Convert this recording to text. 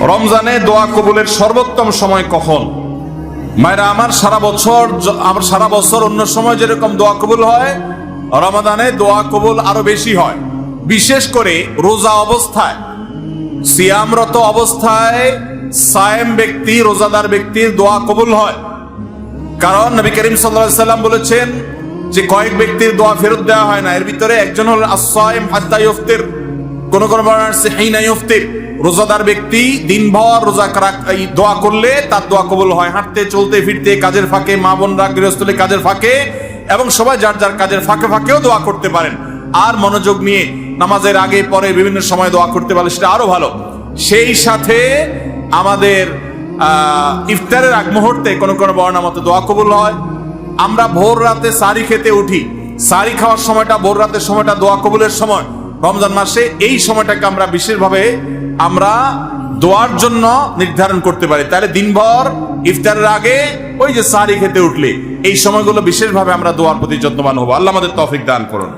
রমজানে দোয়া কবুলের সর্বোত্তম সময় কখন? মায়েরা, আমার সারা বছর আমার সারা বছর অন্য সময় যেরকম দোয়া কবুল হয়, রমাদানে দোয়া কবুল আরও বেশি হয়। বিশেষ করে রোজা অবস্থায়। সিয়ামরত অবস্থায় সায়েম ব্যক্তি, রোজাদার ব্যক্তির দোয়া কবুল হয়। কারণ নবী করিম সাল্লাম বলেছেন যে কয়েক ব্যক্তির দোয়া ফেরত দেওয়া হয় না। এর ভিতরে একজন হল আসাইম হাত্তা ইফতির কোন কোন ইফতির রোজাদার ব্যক্তি দিনভর রোজা দোয়া করলে তার দোয়া কবুল হয়। হাঁটতে, চলতে, ফিরতে, কাজের ফাঁকে, মা বোনরা গৃহস্থলে কাজের ফাঁকে এবং সবাই যার যার কাজের ফাঁকে ফাঁকেও দোয়া করতে পারেন। আর মনোযোগ নিয়ে নামাজের আগে, পরে বিভিন্ন সময় দোয়া করতে পারলে সেটা আরও ভালো। সেই সাথে আমাদের ইফতারের আগ মুহূর্তে কোনো কোনো বর্ণা মতো দোয়া কবুল হয়। আমরা ভোর রাতে সারি খেতে উঠি। সারি খাওয়ার সময়টা, ভোর রাতের সময়টা দোয়া কবুলের সময়। রমজান মাসে এই সময়টাকে আমরা বিশেষভাবে আমরা দোয়ার জন্য নির্ধারণ করতে পারি। তাহলে দিনভর ইফতারের আগে ওই যে সারি খেতে উঠলে, এই সময়গুলো বিশেষভাবে আমরা দোয়ার প্রতি যত্নবান হব। আল্লাহ আমাদের তফিক দান করুন।